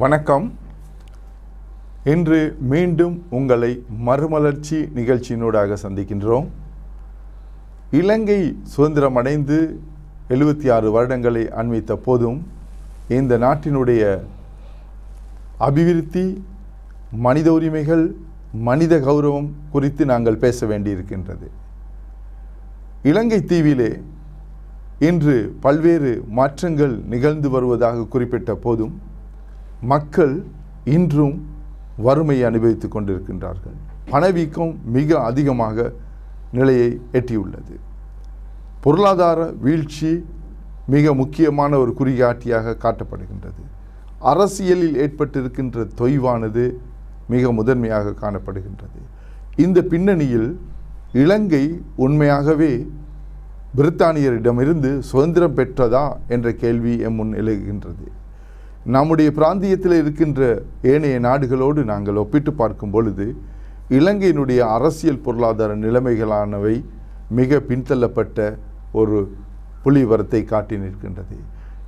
வணக்கம். இன்று மீண்டும் உங்களை மறுமலர்ச்சி நிகழ்ச்சியினூடாக சந்திக்கின்றோம். இலங்கை சுதந்திரம் அடைந்து எழுபத்தி ஆறு வருடங்களை அண்மித்த போதும் இந்த நாட்டினுடைய அபிவிருத்தி மனித உரிமைகள் மனித கௌரவம் குறித்து நாங்கள் பேச வேண்டியிருக்கின்றது. இலங்கை தீவிலே இன்று பல்வேறு மாற்றங்கள் நிகழ்ந்து வருவதாக குறிப்பிட்ட போதும் மக்கள் இன்றும் வறுமையை அனுபவித்துக் கொண்டிருக்கின்றார்கள். பணவீக்கம் மிக அதிகமாக நிலையை எட்டியுள்ளது. பொருளாதார வீழ்ச்சி மிக முக்கியமான ஒரு குறிகாட்டியாக காட்டப்படுகின்றது. அரசியலில் ஏற்பட்டிருக்கின்ற தொய்வானது மிக முதன்மையாக காணப்படுகின்றது. இந்த பின்னணியில் இலங்கை உண்மையாகவே பிரித்தானியரிடமிருந்து சுதந்திரம் பெற்றதா என்ற கேள்வி எம் முன் எழுகின்றது. நம்முடைய பிராந்தியத்தில் இருக்கின்ற ஏனைய நாடுகளோடு நாங்கள் ஒப்பிட்டு பார்க்கும் பொழுது இலங்கையினுடைய அரசியல் பொருளாதார நிலைமைகளானவை மிக பின்தள்ளப்பட்ட ஒரு புலிவரத்தை காட்டி நிற்கின்றது.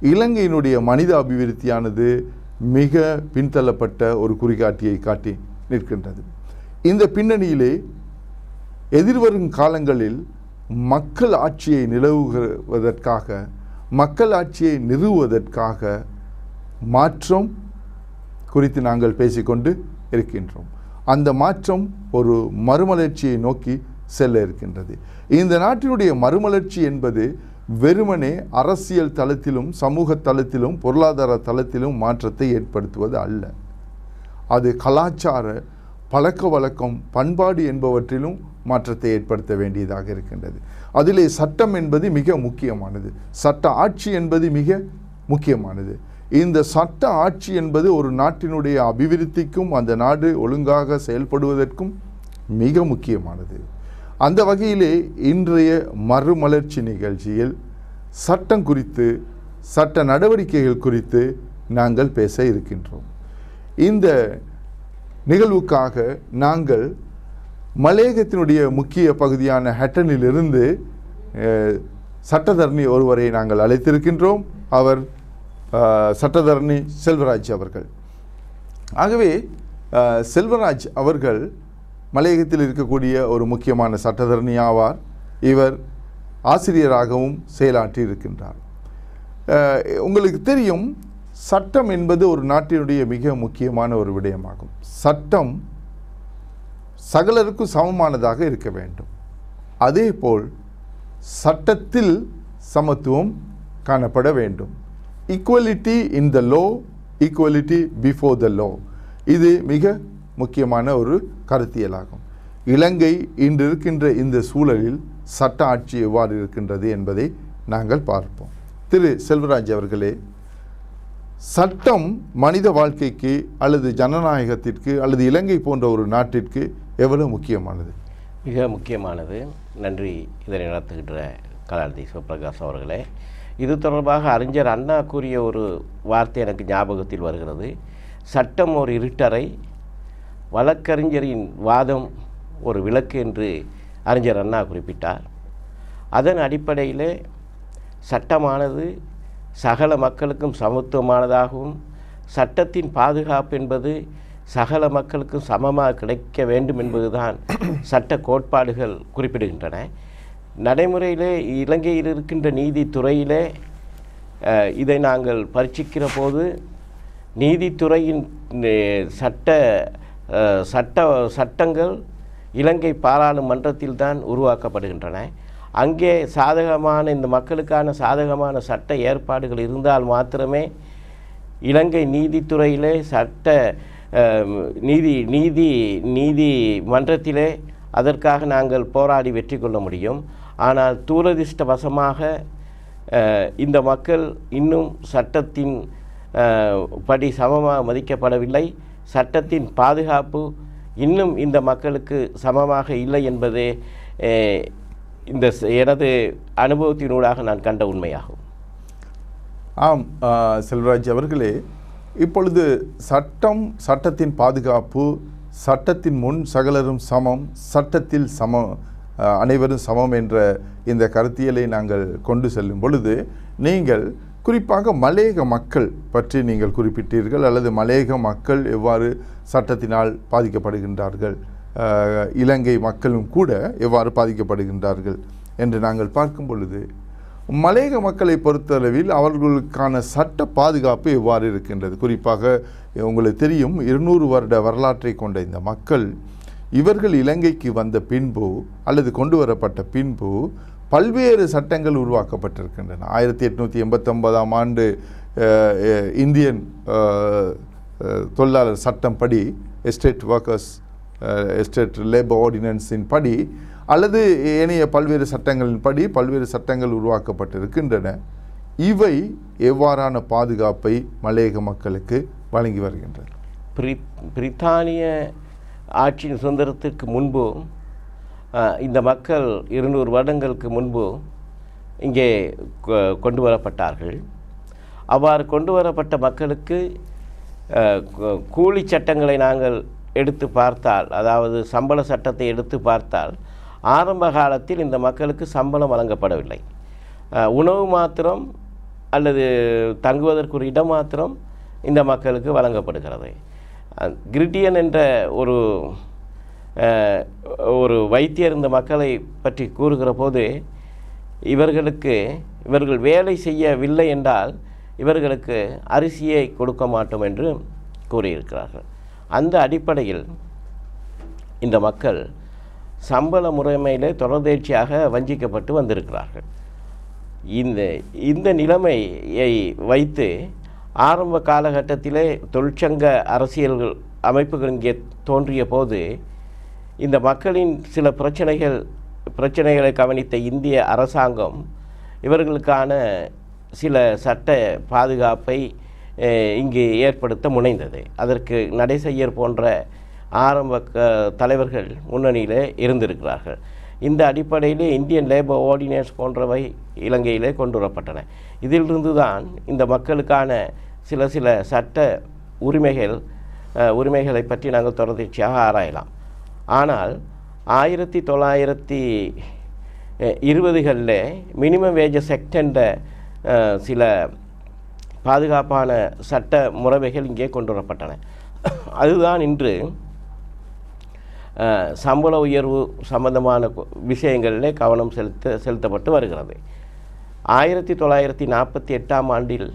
இலங்கையினுடைய மனித அபிவிருத்தியானது மிக பின்தள்ளப்பட்ட ஒரு குறிகாட்டியை காட்டி நிற்கின்றது. இந்த பின்னணியிலே எதிர்வரும் காலங்களில் மக்கள் ஆட்சியை நிலவுவதற்காக மக்கள் ஆட்சியை நிறுவுவதற்காக மாற்றம் குறித்து நாங்கள் பேசிக்கொண்டு இருக்கின்றோம். அந்த மாற்றம் ஒரு மறுமலர்ச்சியை நோக்கி செல்ல இருக்கின்றது. இந்த நாட்டினுடைய மறுமலர்ச்சி என்பது வெறுமனே அரசியல் தளத்திலும் சமூக தளத்திலும் பொருளாதார தளத்திலும் மாற்றத்தை ஏற்படுத்துவது அல்ல. அது கலாச்சார பழக்க வழக்கம் பண்பாடு என்பவற்றிலும் மாற்றத்தை ஏற்படுத்த வேண்டியதாக இருக்கின்றது. அதிலே சட்டம் என்பது மிக முக்கியமானது. சட்ட ஆட்சி என்பது மிக முக்கியமானது. இந்த சட்ட ஆட்சி என்பது ஒரு நாட்டினுடைய அபிவிருத்திக்கும் அந்த நாடு ஒழுங்காக செயல்படுவதற்கும் மிக முக்கியமானது. அந்த வகையிலே இன்றைய மறுமலர்ச்சி நிகழ்ச்சியில் சட்டம் குறித்து சட்ட நடவடிக்கைகள் குறித்து நாங்கள் பேச இருக்கின்றோம். இந்த நிகழ்வுக்காக நாங்கள் மலையகத்தினுடைய முக்கிய பகுதியான ஹட்டனிலிருந்து சட்டத்தரணி ஒருவரை நாங்கள் அழைத்திருக்கின்றோம். அவர் சட்டத்தரணி செல்வராஜ் அவர்கள். ஆகவே செல்வராஜ் அவர்கள் மலையகத்தில் இருக்கக்கூடிய ஒரு முக்கியமான சட்டத்தரணி ஆவார். இவர் ஆசிரியராகவும் செயலாற்றி இருக்கின்றார். உங்களுக்கு தெரியும் சட்டம் என்பது ஒரு நாட்டினுடைய மிக முக்கியமான ஒரு விடயமாகும். சட்டம் சகலருக்கும் சமமானதாக இருக்க வேண்டும். அதேபோல் சட்டத்தில் சமத்துவம் காணப்பட வேண்டும். Equality in the law equality before the law இது மிக முக்கியமான ஒரு கருத்தியலாகும். இலங்கை இன்று இருக்கின்ற இந்த சூழலில் சட்ட ஆட்சி எவ்வாறு இருக்கின்றது என்பதை நாங்கள் பார்ப்போம். திரு செல்வராஜ் அவர்களே சட்டம் மனித வாழ்க்கைக்கு அல்லது ஜனநாயகத்திற்கு அல்லது இலங்கை போன்ற ஒரு நாட்டிற்கு எவ்வளவு முக்கியமானது? மிக முக்கியமானது. நன்றி. இதனை நடத்துகின்ற கலாநிதி சிவபிரகாஷ் அவர்களே இது தொடர்பாக அறிஞர் அண்ணா கூறிய ஒரு வார்த்தை எனக்கு ஞாபகத்தில் வருகிறது. சட்டம் ஒரு இருட்டறை வழக்கறிஞரின் வாதம் ஒரு விளக்கு என்று அறிஞர் அண்ணா குறிப்பிட்டார். அதன் அடிப்படையிலே சட்டமானது சகல மக்களுக்கும் சமத்துவமானதாகவும் சட்டத்தின் பாதுகாப்பு என்பது சகல மக்களுக்கும் சமமாக கிடைக்க வேண்டும் என்பதுதான் சட்ட கோட்பாடுகள் குறிப்பிடுகின்றன. நடைமுறையிலே இலங்கையில் இருக்கின்ற நீதித்துறையிலே இதை நாங்கள் பரீட்சிக்கிற போது நீதித்துறையின் சட்ட சட்ட சட்டங்கள் இலங்கை பாராளுமன்றத்தில் தான் உருவாக்கப்படுகின்றன. அங்கே சாதகமான இந்த மக்களுக்கான சாதகமான சட்ட ஏற்பாடுகள் இருந்தால் மாத்திரமே இலங்கை நீதித்துறையிலே சட்ட நீதி நீதி நீதி நீதிமன்றத்திலே அதற்காக நாங்கள் போராடி வெற்றி கொள்ள முடியும். ஆனால் துரதிர்ஷ்டவசமாக இந்த மக்கள் இன்னும் சட்டத்தின் படி சமமாக மதிக்கப்படவில்லை. சட்டத்தின் பாதுகாப்பு இன்னும் இந்த மக்களுக்கு சமமாக இல்லை என்பதே இந்த எனது அனுபவத்தினூடாக நான் கண்ட உண்மையாகும். ஆம் செல்வராஜ் அவர்களே இப்பொழுது சட்டம் சட்டத்தின் பாதுகாப்பு சட்டத்தின் முன் சகலரும் சமம் சட்டத்தில் சம அனைவரும் சமம் என்ற இந்த கருத்தியலை நாங்கள் கொண்டு செல்லும் பொழுது நீங்கள் குறிப்பாக மலேக மக்கள் பற்றி நீங்கள் குறிப்பிட்டீர்கள் அல்லது மலையக மக்கள் எவ்வாறு சட்டத்தினால் பாதிக்கப்படுகின்றார்கள் இலங்கை மக்களும் கூட எவ்வாறு பாதிக்கப்படுகின்றார்கள் என்று நாங்கள் பார்க்கும் பொழுது மலையக மக்களை பொறுத்தளவில் அவர்களுக்கான சட்ட பாதுகாப்பு எவ்வாறு இருக்கின்றது? குறிப்பாக உங்களுக்கு தெரியும் இருநூறு வருட வரலாற்றை கொண்ட இந்த மக்கள் இவர்கள் இலங்கைக்கு வந்த பின்பு அல்லது கொண்டு வரப்பட்ட பின்பு பல்வேறு சட்டங்கள் உருவாக்கப்பட்டிருக்கின்றன. ஆயிரத்தி எட்நூற்றி எண்பத்தொன்பதாம் ஆண்டு இந்தியன் தொழிலாளர் சட்டம் படி எஸ்டேட் ஒர்க்கர்ஸ் எஸ்டேட் லேபர் ஆர்டினன்ஸின் படி அல்லது ஏனைய பல்வேறு சட்டங்களின் படி பல்வேறு சட்டங்கள் உருவாக்கப்பட்டிருக்கின்றன. இவை எவ்வாறான பாதுகாப்பை மலையக மக்களுக்கு வழங்கி வருகின்றன? பிரி பிரித்தானிய ஆட்சியின் சுதந்திரத்திற்கு முன்பு இந்த மக்கள் இருநூறு வருடங்களுக்கு முன்பு இங்கே கொ- கொண்டு வரப்பட்டார்கள். அவ்வாறு கொண்டு வரப்பட்ட மக்களுக்கு கூலி சட்டங்களை நாங்கள் எடுத்து பார்த்தால் அதாவது சம்பள சட்டத்தை எடுத்து பார்த்தால் ஆரம்ப காலத்தில் இந்த மக்களுக்கு சம்பளம் வழங்கப்படவில்லை. உணவு மாத்திரம் அல்லது தங்குவதற்கு ஒரு இடம் மாத்திரம் இந்த மக்களுக்கு வழங்கப்படுகிறது. கிரிட்டியன் என்ற ஒரு ஒரு வைத்தியர் இந்த மக்களை பற்றி கூறுகிற போது இவர்களுக்கு இவர்கள் வேலை செய்யவில்லை என்றால் இவர்களுக்கு அரிசியை கொடுக்க மாட்டோம் என்று கூறியிருக்கிறார்கள். அந்த அடிப்படையில் இந்த மக்கள் சம்பள முறைமையிலே தொடர்ந்தேர்ச்சியாக வஞ்சிக்கப்பட்டு வந்திருக்கிறார்கள். இந்த இந்த நிலைமையை வைத்து ஆரம்ப காலகட்டத்திலே தொழிற்சங்க அரசியல்கள் அமைப்புகள் இங்கே தோன்றிய போது இந்த மக்களின் சில பிரச்சனைகள் பிரச்சனைகளை கவனித்த இந்திய அரசாங்கம் இவர்களுக்கான சில சட்ட பாதுகாப்பை இங்கு ஏற்படுத்த முனைந்தது. அதற்கு நடைசெய்யர் போன்ற ஆரம்ப க தலைவர்கள் முன்னணியிலே இருந்திருக்கிறார்கள். இந்த அடிப்படையிலே இந்தியன் லேபர் ஆர்டினன்ஸ் போன்றவை இலங்கையிலே கொண்டு வரப்பட்டன இதிலிருந்து தான் இந்த மக்களுக்கான சில சில சட்ட உரிமைகள் உரிமைகளை பற்றி நாங்கள் தொடர்ச்சியாக ஆராயலாம். ஆனால் ஆயிரத்தி தொள்ளாயிரத்தி இருபதுகளில் மினிமம் வேஜஸ் செக்ட் சில பாதுகாப்பான சட்ட முறைமைகள் இங்கே கொண்டு வரப்பட்டன அதுதான் இன்று சம்பள உயர்வு சம்பந்தமான விஷயங்களிலே கவனம் செலுத்த செலுத்தப்பட்டு வருகிறது. ஆயிரத்தி தொள்ளாயிரத்தி நாற்பத்தி எட்டாம் ஆண்டில்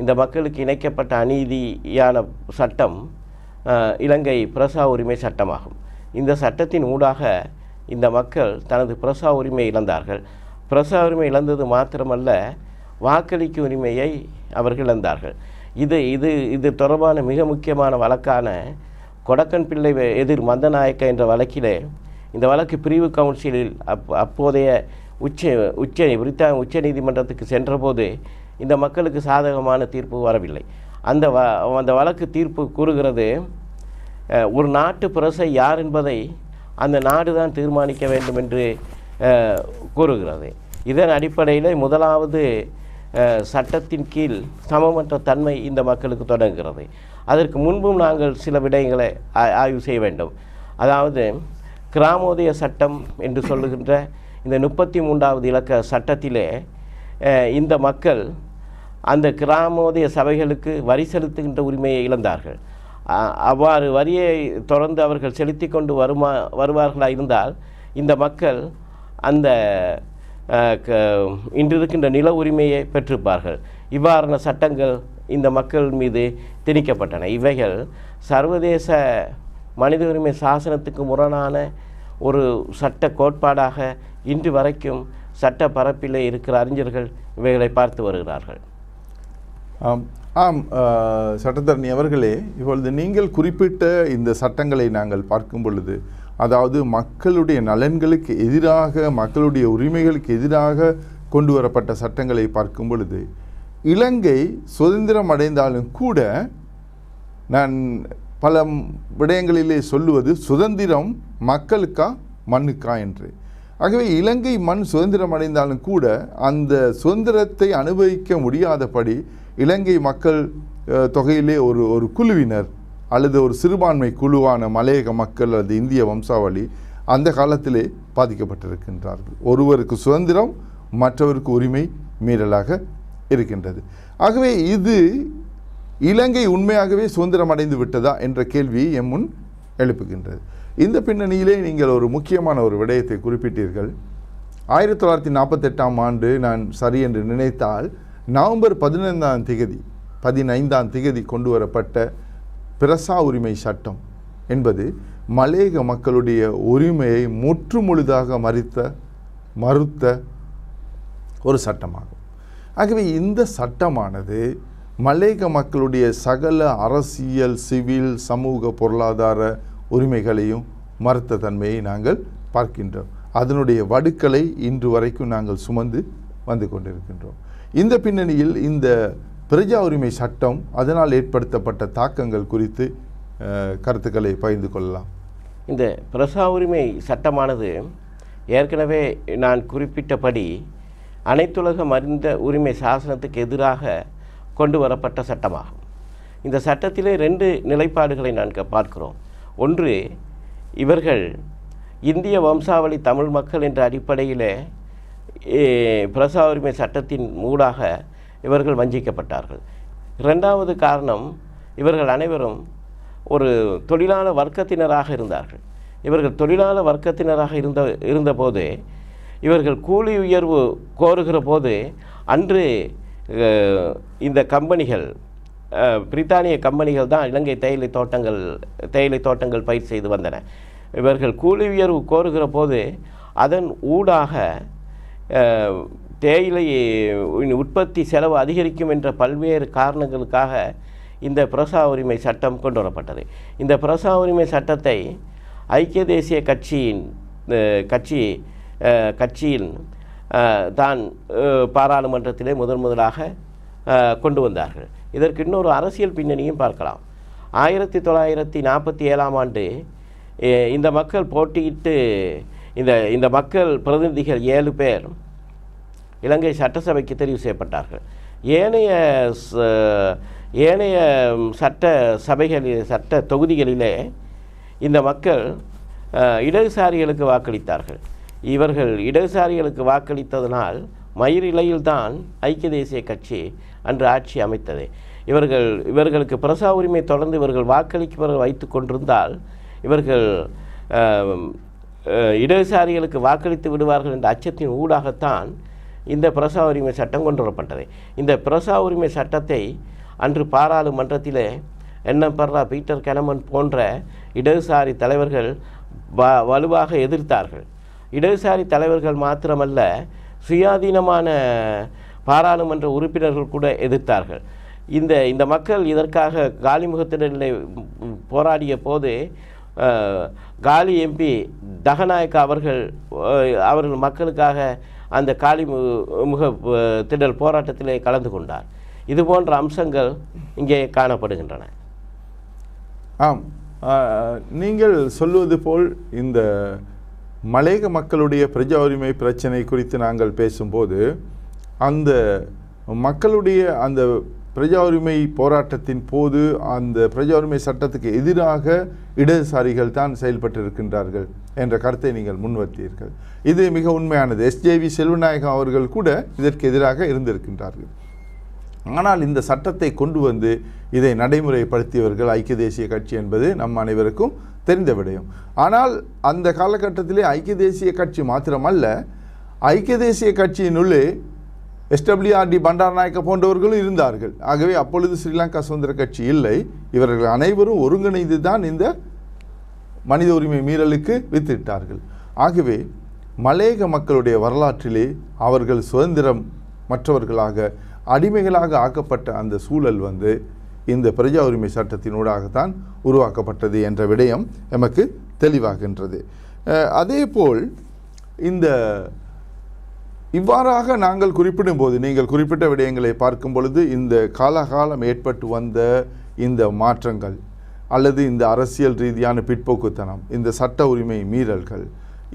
இந்த மக்களுக்கு இணைக்கப்பட்ட அநீதியான சட்டம் இலங்கை பிரசா உரிமை சட்டமாகும். இந்த சட்டத்தின் ஊடாக இந்த மக்கள் தனது பிரசா உரிமை இழந்தார்கள். பிரசா உரிமை இழந்தது மாத்திரமல்ல வாக்களிக்கும் உரிமையை அவர்கள் இழந்தார்கள். இது இது இது தொடர்பான மிக முக்கியமான வழக்கான கொடக்கன் பிள்ளை எதிர் மந்தநாயக்க என்ற வழக்கிலே இந்த வழக்கு பிரிவு கவுன்சிலில் அப் அப்போதைய உச்ச உச்ச பிரித்தானிய உச்ச நீதிமன்றத்துக்கு சென்றபோது இந்த மக்களுக்கு சாதகமான தீர்ப்பு வரவில்லை. அந்த வ அந்த வழக்கு தீர்ப்பு கூறுகிறது ஒரு நாட்டு பிரசை யார் என்பதை அந்த நாடு தான் தீர்மானிக்க வேண்டும் என்று கூறுகிறது. இதன் அடிப்படையில் முதலாவது சட்டத்தின் கீழ் சமமற்ற தன்மை இந்த மக்களுக்கு தொடங்குகிறது. அதற்கு முன்பும் நாங்கள் சில விடயங்களை ஆ- ஆய்வு செய்ய வேண்டும். அதாவது கிராமோதய சட்டம் என்று சொல்லுகின்ற இந்த முப்பத்தி மூன்றாவது இலக்க சட்டத்திலே இந்த மக்கள் அந்த கிராமோதய சபைகளுக்கு வரி செலுத்துகின்ற உரிமையை இழந்தார்கள். அவ்வாறு வரியை தொடர்ந்து அவர்கள் செலுத்தி கொண்டு வருமா வருவார்களாக இருந்தால் இந்த மக்கள் அந்த இன்று இருக்கின்ற நில உரிமையை பெற்றிருப்பார்கள். இவ்வாறான சட்டங்கள் இந்த மக்கள் மீது திணிக்கப்பட்டன. இவைகள் சர்வதேச மனித உரிமை சாசனத்துக்கு முரணான ஒரு சட்ட கோட்பாடாக இன்று வரைக்கும் சட்ட பரப்பிலே இருக்கிற அறிஞர்கள் இவைகளை பார்த்து வருகிறார்கள். ஆம் ஆம் சட்டத்தரணி அவர்களே இப்பொழுது நீங்கள் குறிப்பிட்ட இந்த சட்டங்களை நாங்கள் பார்க்கும் பொழுது அதாவது மக்களுடைய நலன்களுக்கு எதிராக மக்களுடைய உரிமைகளுக்கு எதிராக கொண்டு வரப்பட்ட சட்டங்களை பார்க்கும் பொழுது இலங்கை சுதந்திரம் அடைந்தாலும் கூட நான் பல விடயங்களிலே சொல்லுவது சுதந்திரம் மக்களுக்கா மண்ணுக்கா என்று. ஆகவே இலங்கை மண் சுதந்திரம் அடைந்தாலும் கூட அந்த சுதந்திரத்தை அனுபவிக்க முடியாதபடி இலங்கை மக்கள் தொகையிலே ஒரு ஒரு குழுவினர் அல்லது ஒரு சிறுபான்மை குழுவான மலையக மக்கள் அல்லது இந்திய வம்சாவளி அந்த காலத்திலே பாதிக்கப்பட்டிருக்கின்றார்கள். ஒருவருக்கு சுதந்திரம் மற்றவருக்கு உரிமை மீறலாக இருக்கின்றது. ஆகவே இது இலங்கை உண்மையாகவே சுதந்திரம் அடைந்து விட்டதா என்ற கேள்வியை எம் முன் எழுப்புகின்றது. இந்த பின்னணியிலே நீங்கள் ஒரு முக்கியமான ஒரு விடயத்தை குறிப்பிட்டீர்கள். ஆயிரத்தி தொள்ளாயிரத்தி நாற்பத்தெட்டாம் ஆண்டு நான் சரி என்று நினைத்தால் நவம்பர் பதினைந்தாம் திகதி பதினைந்தாம் திகதி கொண்டு வரப்பட்ட பிரசா உரிமை சட்டம் என்பது மலேக மக்களுடைய உரிமையை முற்றுமுழுதாக மறித்த மறுத்த ஒரு சட்டமாகும். ஆகவே இந்த சட்டமானது மலேக மக்களுடைய சகல அரசியல் சிவில் சமூக பொருளாதார உரிமைகளையும் மறுத்த தன்மையை நாங்கள் பார்க்கின்றோம். அதனுடைய வடுக்களை இன்று வரைக்கும் நாங்கள் சுமந்து வந்து கொண்டிருக்கின்றோம். இந்த பின்னணியில் இந்த பிரஜா உரிமை சட்டம் அதனால் ஏற்படுத்தப்பட்ட தாக்கங்கள் குறித்து கருத்துக்களை பகிர்ந்து கொள்ளலாம். இந்த பிரசா உரிமை சட்டமானது ஏற்கனவே நான் குறிப்பிட்டபடி அனைத்துலக மருந்த உரிமை சாசனத்துக்கு எதிராக கொண்டு வரப்பட்ட சட்டமாகும். இந்த சட்டத்திலே ரெண்டு நிலைப்பாடுகளை நான் பார்க்கிறோம். ஒன்று இவர்கள் இந்திய வம்சாவளி தமிழ் மக்கள் என்ற அடிப்படையிலே பிரசா உரிமை சட்டத்தின் மூடாக இவர்கள் வஞ்சிக்கப்பட்டார்கள். இரண்டாவது காரணம் இவர்கள் அனைவரும் ஒரு தொழிலாள வர்க்கத்தினராக இருந்தார்கள். இவர்கள் தொழிலாள வர்க்கத்தினராக இருந்த இருந்தபோது இவர்கள் கூலி உயர்வு கோருகிற போது அன்று இந்த கம்பெனிகள் பிரித்தானிய கம்பெனிகள் தான் இலங்கை தேயிலை தோட்டங்கள் தேயிலை தோட்டங்கள் பயிர் செய்து வந்தன. இவர்கள் கூலி உயர்வு கோருகிற போது அதன் ஊடாக தேயிலை உற்பத்தி செலவு அதிகரிக்கும் என்ற பல்வேறு காரணங்களுக்காக இந்த பிரசா உரிமை சட்டம் கொண்டு வரப்பட்டது. இந்த பிரசா உரிமை சட்டத்தை ஐக்கிய தேசிய கட்சியின் கட்சி கட்சியின் தான் பாராளுமன்றத்திலே முதன் முதலாக கொண்டு வந்தார்கள். இதற்கு இன்னொரு அரசியல் பின்னணியும் பார்க்கலாம். ஆயிரத்தி தொள்ளாயிரத்தி நாற்பத்தி ஏழாம் ஆண்டு இந்த மக்கள் போட்டியிட்டு இந்த இந்த மக்கள் பிரதிநிதிகள் ஏழு பேர் இலங்கை சட்டசபைக்கு தெரிவு செய்யப்பட்டார்கள். ஏனைய ச- ஏனைய சட்ட சபைகளில் சட்ட தொகுதிகளிலே இந்த மக்கள் இடதுசாரிகளுக்கு வாக்களித்தார்கள். இவர்கள் இடதுசாரிகளுக்கு வாக்களித்ததனால் மயிரிலையில்தான் ஐக்கிய தேசிய கட்சி அன்று ஆட்சி அமைத்தது. இவர்கள் இவர்களுக்கு பிரசா உரிமை தொடர்ந்து இவர்கள் வாக்களிக்க வைத்து கொண்டிருந்தால் இவர்கள் இடதுசாரிகளுக்கு வாக்களித்து விடுவார்கள் என்ற அச்சத்தின் ஊடாகத்தான் இந்த பிரசா உரிமை சட்டம் கொண்டு வரப்பட்டது. இந்த பிரசா உரிமை சட்டத்தை அன்று பாராளுமன்றத்தில் என்ன பர்ரா பீட்டர் கெனமன் போன்ற இடதுசாரி தலைவர்கள் வ வலுவாக எதிர்த்தார்கள். இடதுசாரி தலைவர்கள் மாத்திரமல்ல சுயாதீனமான பாராளுமன்ற உறுப்பினர்கள் கூட எதிர்த்தார்கள். இந்த இந்த மக்கள் இதற்காக காலிமுகத்திடலில் போராடிய போது காலி எம்பி தகநாயக்கா அவர்கள் அவர்கள் மக்களுக்காக அந்த காலி மு- முக திடல் போராட்டத்திலே கலந்து கொண்டார். இது போன்ற அம்சங்கள் இங்கே காணப்படுகின்றன. ஆம். நீங்கள் சொல்வது போல் இந்த மலேக மக்களுடைய பிரஜா உரிமை பிரச்சனை குறித்து நாங்கள் பேசும்போது அந்த மக்களுடைய அந்த பிரஜா உரிமை போராட்டத்தின் போது அந்த பிரஜா உரிமை சட்டத்துக்கு எதிராக இடதுசாரிகள் தான் செயல்பட்டிருக்கின்றார்கள் என்ற கருத்தை நீங்கள் முன்வைத்தீர்கள். இது மிக உண்மையானது. எஸ்ஜேவி செல்வநாயகம் அவர்கள் கூட இதற்கு எதிராக இருந்திருக்கின்றார்கள். ஆனால் இந்த சட்டத்தை கொண்டு வந்து இதை நடைமுறைப்படுத்தியவர்கள் ஐக்கிய தேசிய கட்சி என்பது நம் அனைவருக்கும் தெரிந்த விடயம். ஆனால் அந்த காலகட்டத்திலே ஐக்கிய தேசிய கட்சி மாத்திரமல்ல ஐக்கிய தேசிய கட்சியினுள்ளே எஸ்டபிள்யூஆர்டி பண்டாரநாயக்க போன்றவர்களும் இருந்தார்கள். ஆகவே அப்பொழுது ஸ்ரீலங்கா சுதந்திர கட்சி இல்லை. இவர்கள் அனைவரும் ஒருங்கிணைந்து தான் இந்த மனித உரிமை மீறலுக்கு வித்திட்டார்கள். ஆகவே மலேக மக்களுடைய வரலாற்றிலே அவர்கள் சுதந்திரம் மற்றவர்களாக அடிமைகளாக ஆக்கப்பட்ட அந்த சூழல் வந்து இந்த பிரஜா உரிமை சட்டத்தினூடாகத்தான் உருவாக்கப்பட்டது என்ற விடயம் எமக்கு தெளிவாகின்றது. அதே போல் இந்த இவ்வாறாக நாங்கள் குறிப்பிடும்போது நீங்கள் குறிப்பிட்ட விடயங்களை பார்க்கும் பொழுது இந்த காலகாலம் ஏற்பட்டு வந்த இந்த மாற்றங்கள் அல்லது இந்த அரசியல் ரீதியான பிற்போக்குத்தனம் இந்த சட்ட உரிமை மீறல்கள்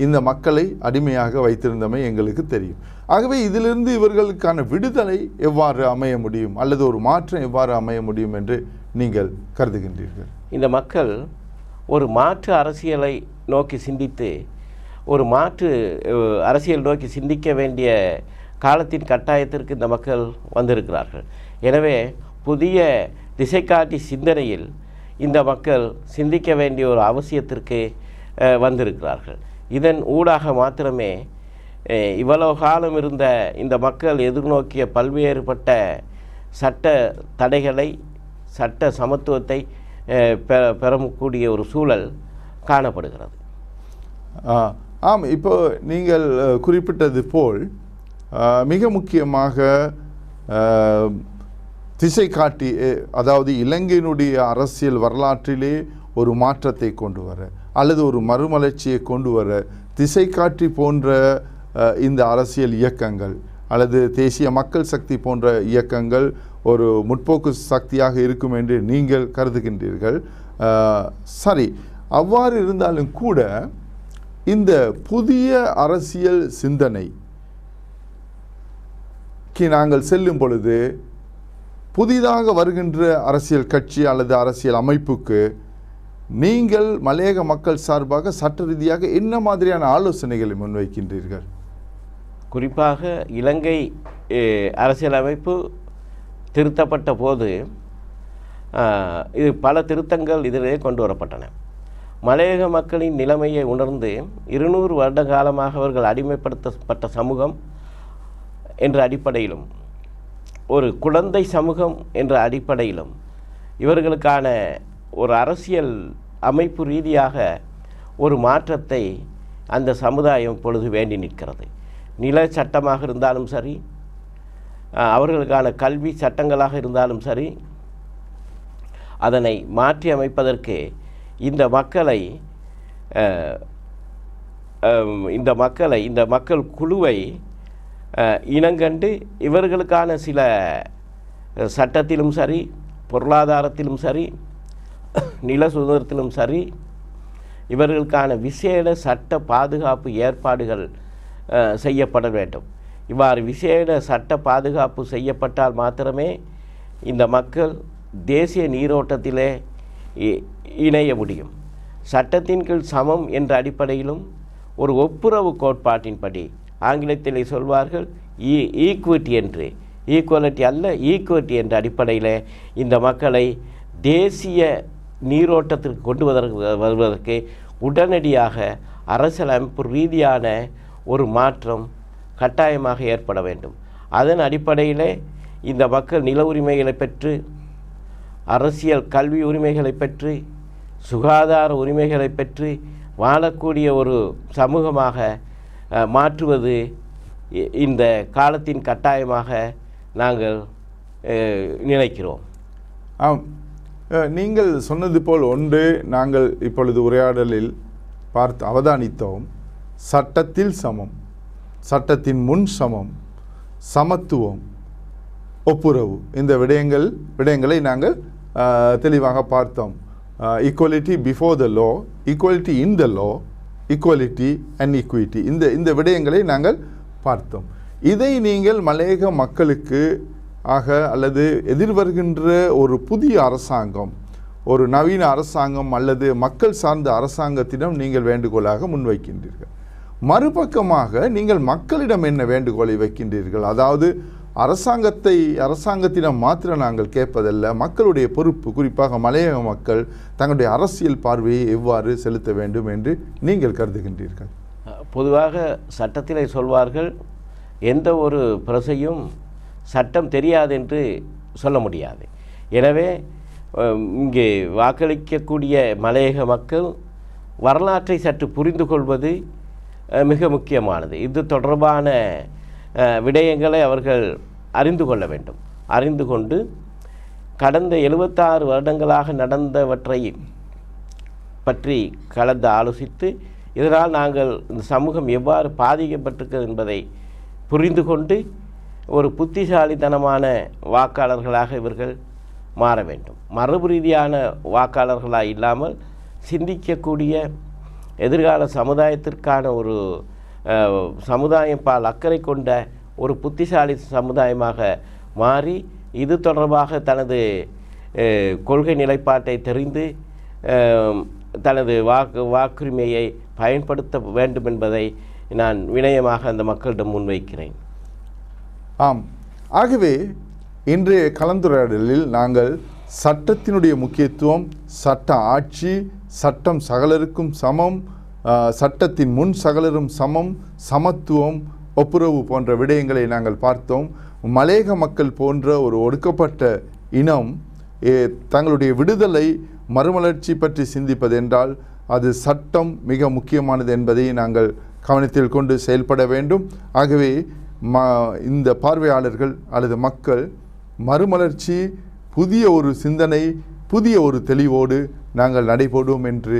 இந்த மக்களை அடிமையாக வைத்திருந்தமை எங்களுக்கு தெரியும். ஆகவே இதிலிருந்து இவர்களுக்கான விடுதலை எவ்வாறு அமைய முடியும் அல்லது ஒரு மாற்றம் எவ்வாறு அமைய முடியும் என்று நீங்கள் கருதுகின்றீர்கள்? இந்த மக்கள் ஒரு மாற்று அரசியலை நோக்கி சிந்தித்து ஒரு மாற்று அரசியல் நோக்கி சிந்திக்க வேண்டிய காலத்தின் கட்டாயத்திற்கு இந்த மக்கள் வந்திருக்கிறார்கள். எனவே புதிய திசைக்காட்டி சிந்தனையில் இந்த மக்கள் சிந்திக்க வேண்டிய ஒரு அவசியத்திற்கு வந்திருக்கிறார்கள். இதன் ஊடாக மாத்திரமே இவ்வளவு காலம் இருந்த இந்த மக்கள் எதிர்நோக்கிய பல்வேறுபட்ட சட்ட தடைகளை சட்ட சமத்துவத்தை பெற பெறக்கூடிய ஒரு சூழல் காணப்படுகிறது. ஆ, ஆம் இப்போ நீங்கள் குறிப்பிட்டது போல் மிக முக்கியமாக திசை காட்டி அதாவது இலங்கையினுடைய அரசியல் வரலாற்றிலே ஒரு மாற்றத்தை கொண்டு வர அல்லது ஒரு மறுமலர்ச்சியை கொண்டு வர திசை காட்டி போன்ற இந்த அரசியல் இயக்கங்கள் அல்லது தேசிய மக்கள் சக்தி போன்ற இயக்கங்கள் ஒரு முற்போக்கு சக்தியாக இருக்கும் என்று நீங்கள் கருதுகின்றீர்கள். சரி அவ்வாறு இருந்தாலும் கூட இந்த புதிய அரசியல் சிந்தனைக்கு நாங்கள் செல்லும் பொழுது புதிதாக வருகின்ற அரசியல் கட்சி அல்லது அரசியல் அமைப்புக்கு நீங்கள் மலையக மக்கள் சார்பாக சட்ட ரீதியாக என்ன மாதிரியான ஆலோசனைகளை முன்வைக்கின்றீர்கள்? குறிப்பாக இலங்கை அரசியலமைப்பு திருத்தப்பட்ட போது இது பல திருத்தங்கள் இதிலே கொண்டு வரப்பட்டன. மலையக மக்களின் நிலைமையை உணர்ந்து இருநூறு வருட காலமாக அவர்கள் அடிமைப்படுத்தப்பட்ட சமூகம் என்ற அடிப்படையிலும் ஒரு குழந்தை சமூகம் என்ற அடிப்படையிலும் இவர்களுக்கான ஒரு அரசியல் அமைப்பு ரீதியாக ஒரு மாற்றத்தை அந்த சமுதாயம் இப்பொழுது வேண்டி நிற்கிறது. நில சட்டமாக இருந்தாலும் சரி அவர்களுக்கான கல்வி சட்டங்களாக இருந்தாலும் சரி அதனை மாற்றி அமைப்பதற்கு இந்த மக்களை இந்த மக்களை இந்த மக்கள் குழுவை இனங்கண்டு இவர்களுக்கான சில சட்டத்திலும் சரி பொருளாதாரத்திலும் சரி நில சுதந்திரத்திலும் சரி இவர்களுக்கான விசேட சட்ட பாதுகாப்பு ஏற்பாடுகள் செய்யப்பட வேண்டும். இவ்வாறு விசேட சட்ட பாதுகாப்பு செய்யப்பட்டால் மாத்திரமே இந்த மக்கள் தேசிய நீரோட்டத்திலே இணைய முடியும். சட்டத்தின் கீழ் சமம் என்ற அடிப்படையிலும் ஒரு ஒப்புரவு கோட்பாட்டின்படி ஆங்கிலத்தில் சொல்வார்கள் e-, ஈக்குவிட்டி என்று. ஈக்குவலிட்டி அல்ல ஈக்குவிட்டி என்ற அடிப்படையில் இந்த மக்களை தேசிய நீரோட்டத்திற்கு கொண்டு வருவதற்கு வருவதற்கு உடனடியாக அரசியலமைப்பு ரீதியான ஒரு மாற்றம் கட்டாயமாக ஏற்பட வேண்டும். அதன் அடிப்படையிலே இந்த மக்கள் நில உரிமைகளை பெற்று அரசியல் கல்வி உரிமைகளை பெற்று சுகாதார உரிமைகளை பெற்று வாழக்கூடிய ஒரு சமூகமாக மாற்றுவது இந்த காலத்தின் கட்டாயமாக நாங்கள் நினைக்கிறோம். ஆம். நீங்கள் சொன்னது போல் ஒன்று நாங்கள் இப்பொழுது உரையாடலில் பார்த்து அவதானித்தோம். சட்டத்தில் சமம். சட்டத்தின் முன் சமம். சமத்துவம். ஒப்புரவு. இந்த விடயங்கள் விடயங்களை நாங்கள் தெளிவாக பார்த்தோம். Equality before the law equality in the law equality and equity இந்த இந்த விடயங்களை நாங்கள் பார்த்தோம். இதை நீங்கள் மலையக மக்களுக்கு ஆக அல்லது எதிர்வருகின்ற ஒரு புதிய அரசாங்கம் ஒரு நவீன அரசாங்கம் அல்லது மக்கள் சார்ந்த அரசாங்கத்திடம் நீங்கள் வேண்டுகோளாக முன்வைக்கின்றீர்கள். மறுபக்கமாக நீங்கள் மக்களிடம் என்ன வேண்டுகோளை வைக்கின்றீர்கள்? அதாவது அரசாங்கத்தை அரசாங்கத்திடம் மாத்திரம் நாங்கள் கேட்பதல்ல. மக்களுடைய பொறுப்பு குறிப்பாக மலையக மக்கள் தங்களுடைய அரசியல் பார்வையை எவ்வாறு செலுத்த வேண்டும் என்று நீங்கள் கருதுகின்றீர்கள்? பொதுவாக சட்டத்திலே சொல்வார்கள் எந்த ஒரு பிரசையும் சட்டம் தெரியாது என்று சொல்ல முடியாது. எனவே இங்கே வாக்களிக்கக்கூடிய மலையக மக்கள் வரலாற்றை சற்று புரிந்து கொள்வது மிக முக்கியமானது. இது தொடர்பான விடயங்களை அவர்கள் அறிந்து கொள்ள வேண்டும். அறிந்து கொண்டு கடந்த எழுபத்தாறு வருடங்களாக நடந்தவற்றை பற்றி கலந்து ஆலோசித்து இதனால் நாங்கள் இந்த சமூகம் எவ்வாறு பாதிக்கப்பட்டிருக்கிறது என்பதை புரிந்து கொண்டு ஒரு புத்திசாலித்தனமான வாக்காளர்களாக இவர்கள் மாற வேண்டும். மரபு ரீதியான வாக்காளர்களாக இல்லாமல் சிந்திக்கக்கூடிய எதிர்கால சமுதாயத்திற்கான ஒரு சமுதாயம் பால் அக்கறை கொண்ட ஒரு புத்திசாலி சமுதாயமாக மாறி இது தொடர்பாக தனது கொள்கை நிலைப்பாட்டை தெரிந்து தனது வாக்கு வாக்குரிமையை பயன்படுத்த வேண்டும் என்பதை நான் வினயமாக அந்த மக்களிடம் முன்வைக்கிறேன். ஆம். ஆகவே இன்றைய கலந்துரையாடலில் நாங்கள் சட்டத்தினுடைய முக்கியத்துவம் சட்ட ஆட்சி சட்டம் சகலருக்கும் சமம் சட்டத்தின் முன் சகலரும் சமம் சமத்துவம் ஒப்புரவு போன்ற விடயங்களை நாங்கள் பார்த்தோம். மலேக மக்கள் போன்ற ஒரு ஒடுக்கப்பட்ட இனம் ஏ, தங்களுடைய விடுதலை மறுமலர்ச்சி பற்றி சிந்திப்பது என்றால் அது சட்டம் மிக முக்கியமானது என்பதை நாங்கள் கவனத்தில் கொண்டு செயல்பட வேண்டும். ஆகவே ம இந்த பார்வையாளர்கள் அல்லது மக்கள் மறுமலர்ச்சி புதிய ஒரு சிந்தனை புதிய ஒரு தெளிவோடு நாங்கள் நடைபோடுவோம் என்று